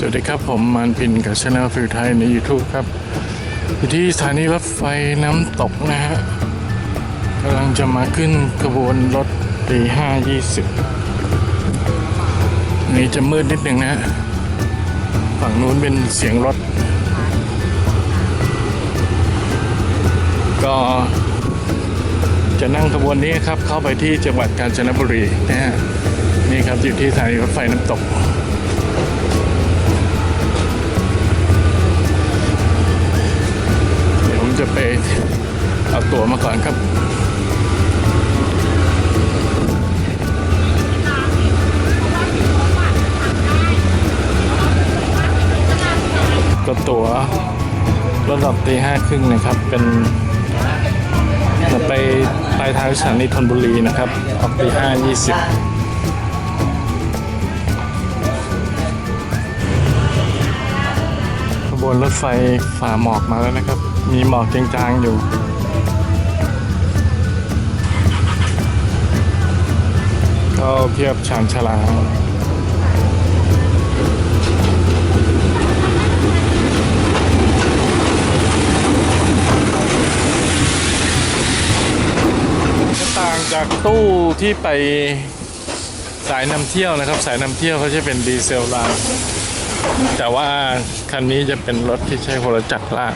สวัสดีครับผมมานพินกับช anel ฟิวไทยใน YouTube ครับ อยู่ที่สถานีรถไฟน้ำตกนะฮะกำลังจะมาขึ้นขบวนรถตีห้ายี่สิบนี่จะมืดนิดหนึ่งนะฮะฝั่งนู้นเป็นเสียงรถ ก็จะนั่งขบวนนี้ครับ เข้าไปที่จังหวัดกาญจนบุรีนะฮะนี่ครับอยู่ที่สถานีรถไฟน้ำตก มาก่อนครับก็ตั๋วระดับตีห้าครึ่งนะครับ เป็นจะไปปลายทางสถานีธนบุรีนะครับออกตีห้ายี่สิบขบวนรถไฟฝ่าหมอกมาแล้วนะครับ มีหมอกจางๆอยู่ ก็เพียบชานชาลาต่างจากตู้ที่ไปสายนำเที่ยวนะครับ สายนำเที่ยวเขาจะเป็นดีเซลรางแต่ว่าคันนี้จะเป็นรถที่ใช้หัวจักรลาก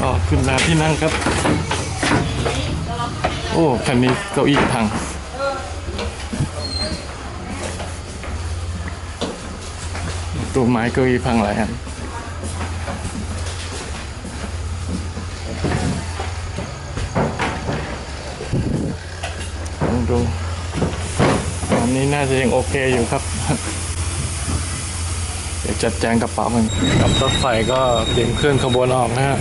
ก็ ขึ้นมาที่นั่งครับ โอ้คันนี้เก้าอี้พังตัวไม้เก้าอี้พังหลายอันลองดูตอนนี้น่าจะยังโอเคอยู่ครับ เดี๋ยวจัดแจงกระเป๋ามันกับรถไฟก็เตรียมเคลื่อนขบวนออกนะฮะ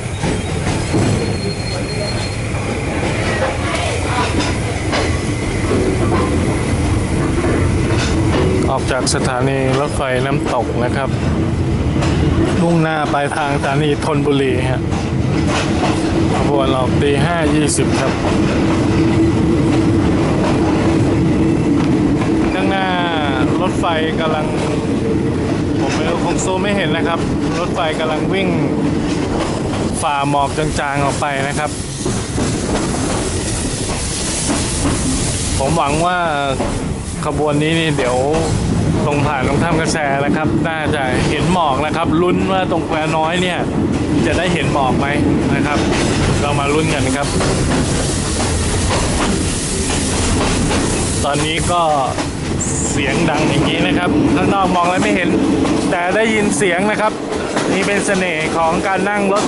ออกจากสถานีรถไฟน้ำตกนะครับ มุ่งหน้าไปทางสถานีธนบุรีฮะขบวนออกตีห้ายี่สิบครับข้างหน้ารถไฟกำลัง ผมไม่รู้คงซูมไม่เห็นนะครับ รถไฟกำลังวิ่งฝ่าหมอกจางๆออกไปนะครับ ผมหวังว่า ขบวนนี้นี่เดี๋ยวตรงผ่านตรงถ้ำกระแสนะครับ น่าจะเห็นหมอกนะครับลุ้นว่าตรงแควน้อยเนี่ย จะได้เห็นหมอกไหมนะครับ เรามาลุ้นกันครับ ตอนนี้ก็เสียงดังอย่างนี้นะครับข้างนอกมองอะไรไม่เห็น แต่ได้ยินเสียงนะครับ นี่เป็นเสน่ห์ของการนั่งรถ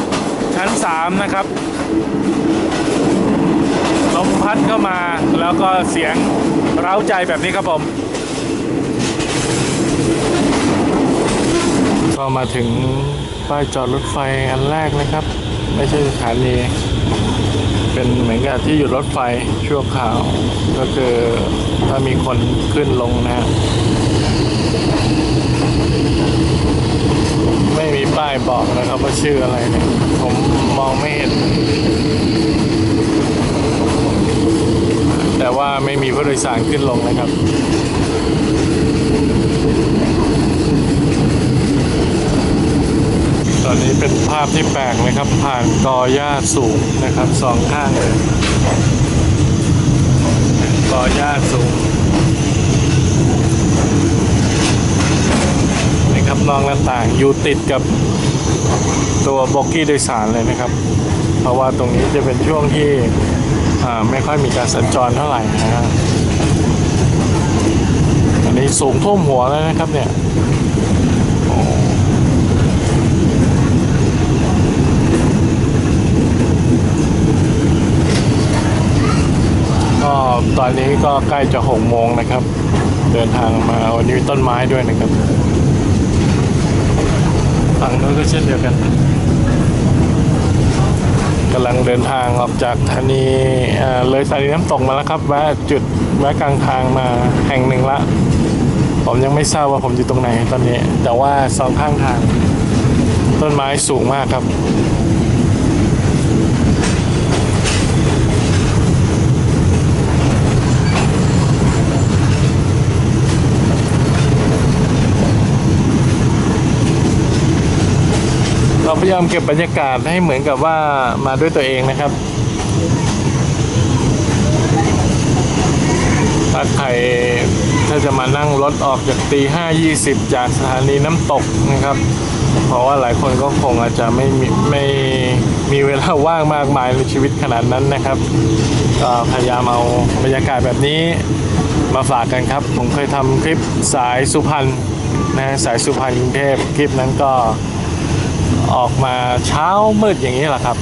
ชั้น 3 นะครับ มพัดเข้ามา แล้วก็เสียงเร้าใจแบบนี้ครับผมก็มาถึงป้ายจอดรถไฟอันแรกนะครับ ไม่ใช่สถานีเป็นเหมือนกับที่หยุดรถไฟชั่วคราว ก็คือถ้ามีคนขึ้นลงนะฮะไม่มีป้ายบอกนะครับว่าชื่ออะไรเนี่ยผมมองไม่เห็น แต่ว่าไม่มีผู้โดยสารขึ้นลงนะครับตอนนี้เป็นภาพที่แปลกนะครับ ผ่านกอหญ้าสูงนะครับสองข้างเลยกอหญ้าสูงนี่ครับนองหน้าต่างอยู่ติดกับตัวบกกี้โดยสารเลยนะครับ เพราะว่าตรงนี้จะเป็นช่วงที่ ไม่ค่อยมีการสัญจรเท่าไหร่นะฮะอันนี้สูงท่วมหัวแล้วนะครับเนี่ยก็ตอนนี้ก็ใกล้จะหกโมงนะครับ เดินทางมาวันนี้ต้นไม้ด้วยนะครับฝั่งนู้นก็เช่นเดียวกัน กำลังเดินทางออกจากธานีเลยสถานีน้ำตกมาแล้วครับแวะจุดแวะกลางทางมาแห่งหนึ่งละ ผมยังไม่ทราบว่าผมอยู่ตรงไหนตอนนี้ แต่ว่าสองข้างทาง ต้นไม้สูงมากครับ ยายามเก็บบรรยากาศให้เหมือนกับว่ามาด้วยตัวเองนะครับถ้าใครถ้าจะมานั่งรถออกจากตีห้ายี่สิบจากสถานีน้ำตกนะครับ เพราะว่าหลายคนก็คงอาจจะไม่มีไม่มีเวลาว่างมากมายในชีวิตขนาดนั้นนะครับก็พยายามเอาบรรยากาศแบบนี้มาฝากกันครับ ผมเคยทำคลิปสายสุพรรณนะสายสุพรรณกรุงเทพคลิปนั้นก็ ออกมาเช้ามืดอย่างนี้แหละครับ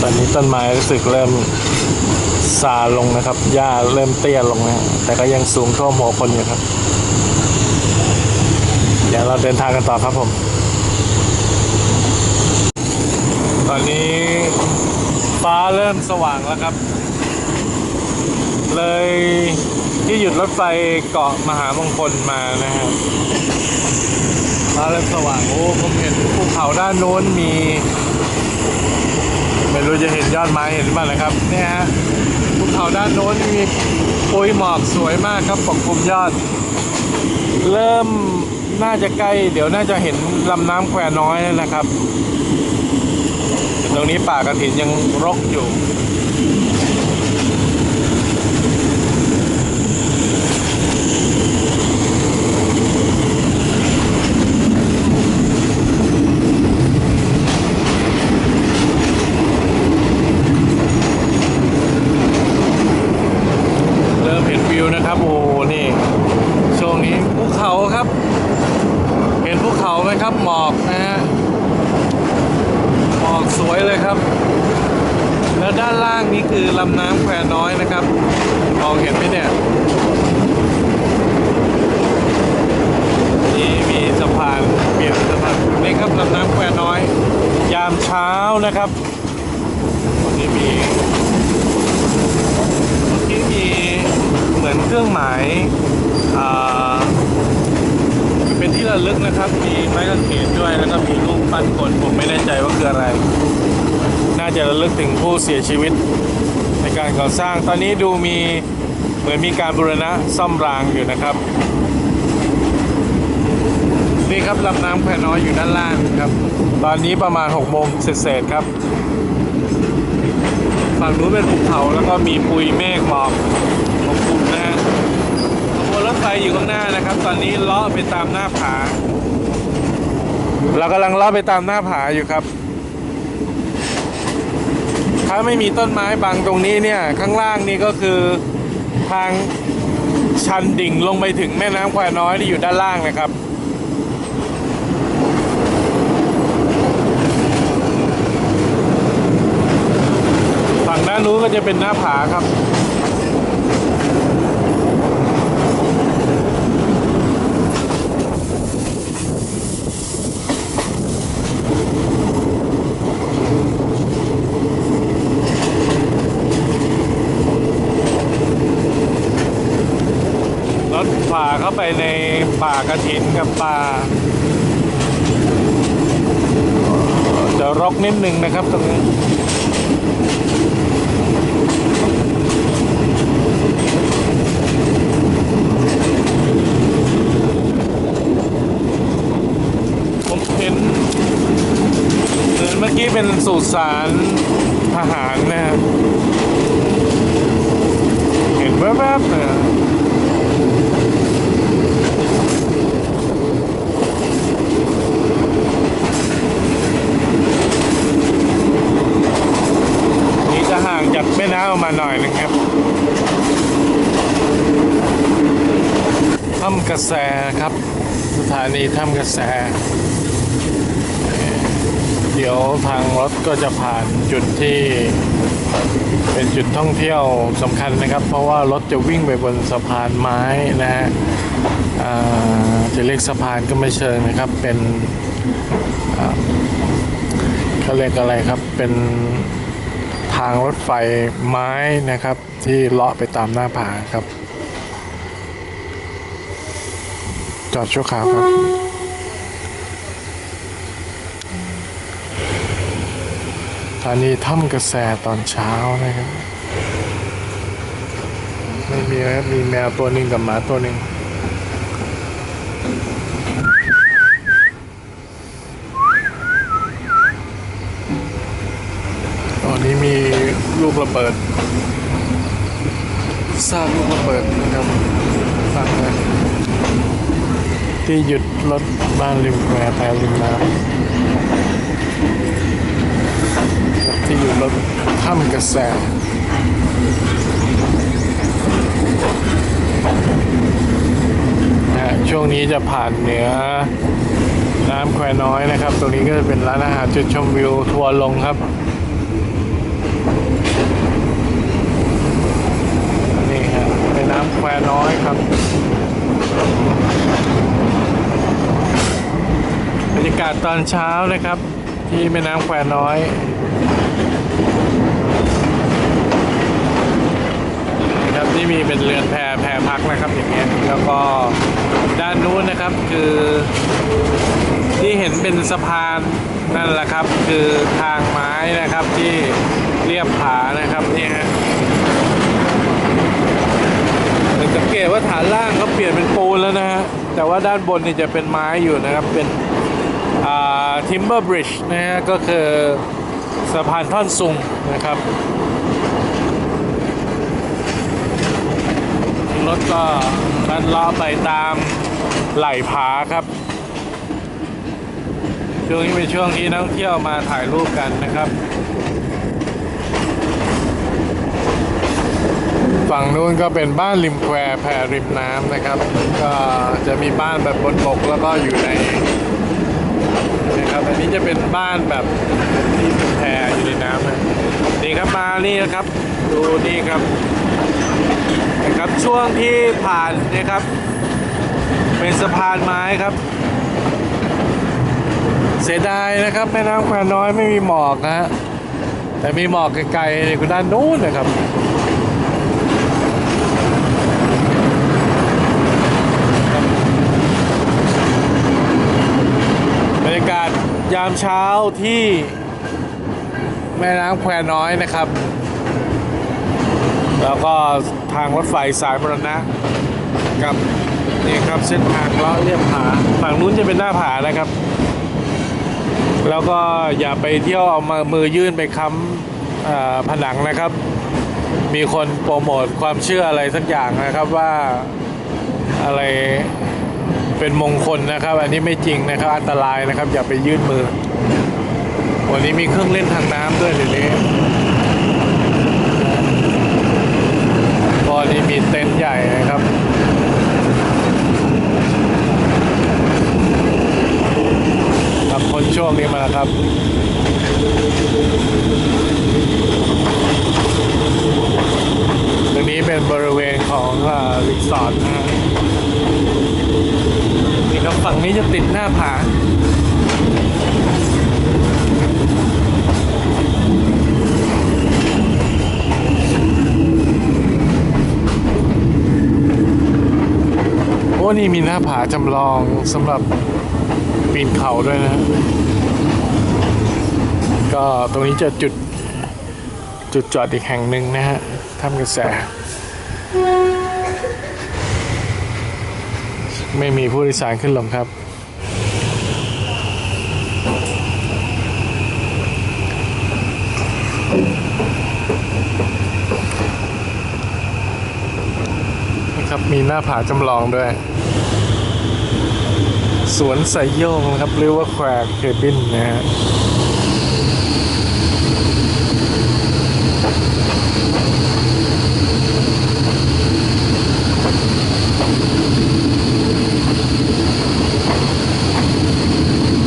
ตอนนี้ต้นไม้รู้สึกเริ่มซาลงนะครับ หญ้าเริ่มเตี้ยลงนะ แต่ก็ยังสูงท่วมหัวคนอยู่ครับ เดี๋ยวเราเดินทางกันต่อครับผม ตอนนี้ฟ้าเริ่มสว่างแล้วครับ เลยที่หยุดรถไฟเกาะมหามงคลมานะครับฟ้าเริ่มสว่าง โอ้ ผมเห็นภูเขาด้านโน้นมี ไม่รู้จะเห็นยอดไม้เห็นบ้างนะครับ เนี่ยฮะภูเขาด้านโน้นมีปุยหมอกสวยมากครับปกคลุมยอด เริ่มน่าจะใกล้ เดี๋ยวน่าจะเห็นลำน้ำแควน้อยนะครับ ตรงนี้ป่ากระถินยังรกอยู่ เริ่มเห็น วิวนะครับ โอ้นี่ช่วงนี้ภูเขาครับ เห็นภูเขาไหมครับ หมอกนะฮะหมอกสวยเลยครับ แล้วด้านล่างนี่คือลำน้ำแควน้อยนะครับมองเห็นไหมเนี่ยนี่มีสะพานเปลี่ยนเป็นสะพานนี่ครับลำน้ำแควน้อย ยามเช้านะครับวันนี้มี ที่มีเหมือนเครื่องหมายอ่าเป็นที่ระลึกนะครับ มีไม้กางเขนด้วย แล้วก็มีรูปปั้นคน ผมไม่แน่ใจว่าคืออะไร น่าจะระลึก ถึงผู้เสียชีวิตในการก่อสร้างตอนนี้ดูมีเหมือนมีการบูรณะซ่อมรางอยู่นะครับ นี่ครับลำน้ำแควน้อยอยู่ด้านล่างครับ ตอนนี้ประมาณ6โมงเศษครับฝั่งนู้นเป็นภูเขาแล้วก็มีปุยเมฆหมอกปกคลุมนะฮะขบวนรถไฟอยู่ข้างหน้านะครับ ตอนนี้เลาะไปตามหน้าผา เรากำลังเลาะไปตามหน้าผาอยู่ครับ ถ้าไม่มีต้นไม้บังตรงนี้เนี่ย ข้างล่างนี่ก็คือทางชันดิ่งลงไปถึงแม่น้ำแควน้อยที่อยู่ด้านล่างนะครับฝั่งด้านนู้นก็จะเป็นหน้าผาครับ รถผ่าไปในป่ากระถินกับป่าจะรกนิดนึงนะครับตรงนี้ผมเห็นเหมือนเมื่อกี้เป็นสุสานทหารนะครับเห็นแวบๆเนี่ย จะห่างจากแม่น้ำออกมาหน่อยนะครับถ้ำกระแสครับ สถานีถ้ำกระแส เดี๋ยวทางรถก็จะผ่านจุดที่เป็นจุดท่องเที่ยวสำคัญนะครับ เพราะว่ารถจะวิ่งไปบนสะพานไม้นะฮะจะเรียกสะพานก็ไม่เชิงนะครับ เป็นเขาเรียกอะไรครับ เป็น ทางรถไฟไม้นะครับ ที่เลาะไปตามหน้าผาครับ จอดชั่วคราวครับตอนนี้ถ้ำกระแสตอนเช้านะครับ ไม่มีนะครับมีแมวตัวหนึ่งกับหมาตัวหนึ่งตอนนี้มีลูกระเบิดสร้างลูกระเบิดนะครับฟังนะ ที่หยุดรถบ้านริมแควแพริมน้ำที่หยุดรถถ้ำกระแสนะฮะช่วงนี้จะผ่านเหนือน้ำแควน้อยนะครับ ตรงนี้ก็จะเป็นร้านอาหารจุดชมวิวทัวร์ลงครับนี่ฮะเป็นน้ำแควน้อยครับ รรยากาศตอนเช้านะครับ ที่แม่น้ำแควน้อยครับที่มีเป็นเรือนแพแพพักนะครับอย่างเงี้ยแล้วก็ด้านนู้นนะครับคือที่เห็นเป็นสะพานนั่นแหละครับ คือทางไม้นะครับที่เรียบผานะครับนี่ฮะสังเกตว่าฐานล่างเขาเปลี่ยนเป็นปูนแล้วนะฮะแต่ว่าด้านบนนี่จะเป็นไม้อยู่นะครับเป็น อ่า timber bridge นะฮะก็คือสะพานท่อนซุงนะครับ รถก็ลัดเลาะไปตามไหล่ผาครับ ช่วงนี้เป็นช่วงที่นักท่องเที่ยวมาถ่ายรูปกันนะครับ ฝั่งนู้นก็เป็นบ้านริมแควแพริมน้ำนะครับ ก็จะมีบ้านแบบบนบกแล้วก็อยู่ใน นะครับอันนี้จะเป็นบ้านแบบที่เป็นแพอยู่ในน้ำนะนี่ครับมานี่นะครับ ดูนี่ครับนะครับช่วงที่ผ่านนะครับ เป็นสะพานไม้ครับ เสียดายนะครับแม่น้ำแควน้อยไม่มีหมอกนะฮะแต่มีหมอกไกลๆอยู่ด้านนู้นนะครับ บรรยากาศ ยามเช้าที่แม่น้ำแควน้อยนะครับ แล้วก็ทางรถไฟสายมรณะกับนี่ครับเส้นทางเลาะเลียบผาฝั่งนู้นจะเป็นหน้าผานะครับ แล้วก็อย่าไปเที่ยวเอามามือยื่นไปค้ำผนังนะครับ มีคนโปรโมทความเชื่ออะไรสักอย่างนะครับว่าอะไร เป็นมงคลนะครับ อันนี้ไม่จริงนะครับ อันตรายนะครับ อย่าไปยื่นมือ วันนี้มีเครื่องเล่นทางน้ำด้วยเดี๋ยวนี้ก็นี่มีเต็นท์ใหญ่นะครับครับคนช่วงนี้มาครับตรงนี้เป็นบริเวณของรีสอร์ทนะ ฮะนี่ครับฝั่งนี้จะติดหน้าผาโอ้นี่มีหน้าผาจำลองสำหรับปีนเขาด้วยนะ ก็ตรงนี้จะจุดจุดจอดอีกแห่งหนึ่งนะฮะทำกระแส ไม่มีผู้โดยสารขึ้นลงครับนะครับมีหน้าผาจำลองด้วย สวนไสยโยงนะครับเรียกว่าแควร์เคบินนะฮะ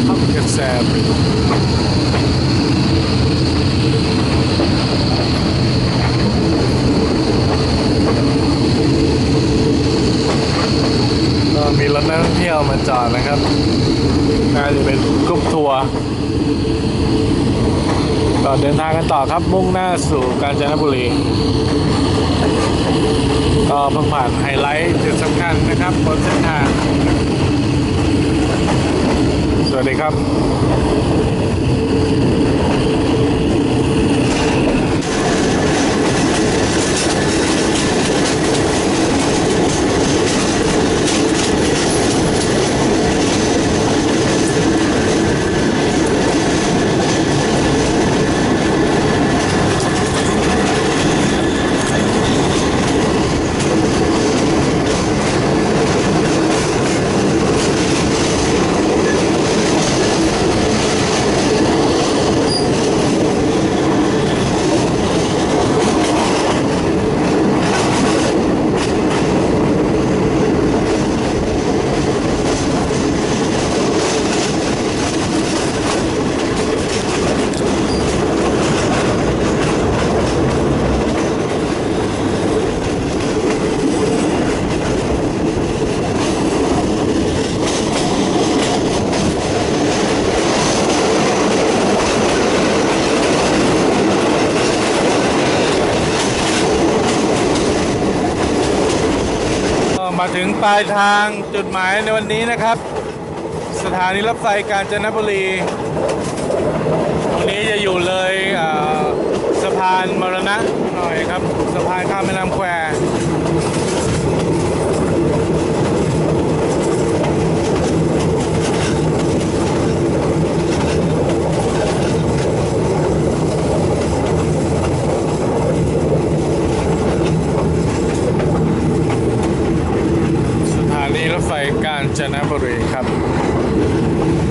พับ ก็มีรถนักท่องเที่ยวมาจอดนะครับน่าจะเป็นกรุ๊ปทัวร์ก็เดินทางกันต่อครับมุ่งหน้าสู่กาญจนบุรีก็เพิ่งผ่านไฮไลท์จุดสำคัญนะครับบนเส้นทาง สวัสดีครับ มาถึง ปลายทางจุดหมายในวันนี้นะครับ สถานีรถไฟกาญจนบุรีวันนี้จะอยู่เลยสะพานมรณะหน่อยครับ สะพานข้ามแม่น้ำแควส ถานีรถไฟกาญจนบุรีครับ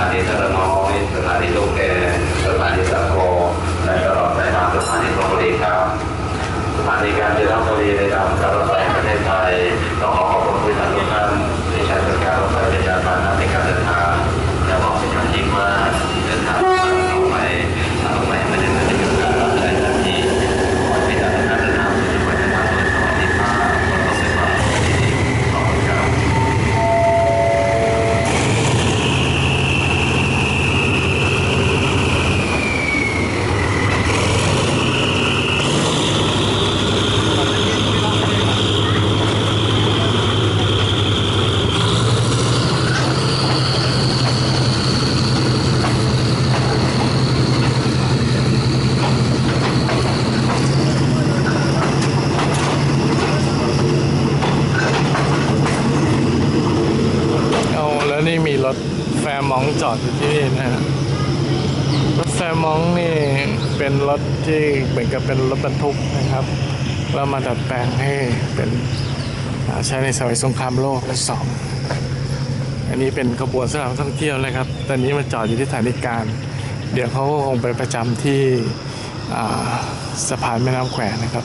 ถานีสระน้อยสถานีโลกแกสถานีตะโกและตลอดสายทางสถานีสระบุรีครับสถานีการจนบุรีในนามการรถไฟประเทศไทยต้องขอขอบคุณผู้ท่านทุกท่านที่ใช้บริการรถไฟเป็นยานพาหนะในการเดินทางและบอกเป็นอย่างยิ่งว่าเดินทางต่อไปทางรถไฟไม่ได้เหมือนจะเป็นการรับใช้หน้าที่ขอให้ท่านเดินทางสู่ไปในทางโดยสวัสดิภาพขอบคุณครับขอบคุณครับ เอาแล้วนี่มีรถแฟร์ม องจอดอยู่ที่นะฮะรถแฟร์มองนี่เป็นรถที่เหมือนกับเป็นรถบรรทุกนะครับแล้วมาดัดแปลงให้เป็นใช้ในสมัยสงครามโลกและสองอันนี้เป็นขบวนสำหรับท่องเที่ยวนะครับ ตอนนี้มาจอดอยู่ที่สถานีการ เดี๋ยวเขาก็คงไปประจำที่สะพานแม่น้ำแควนะครับ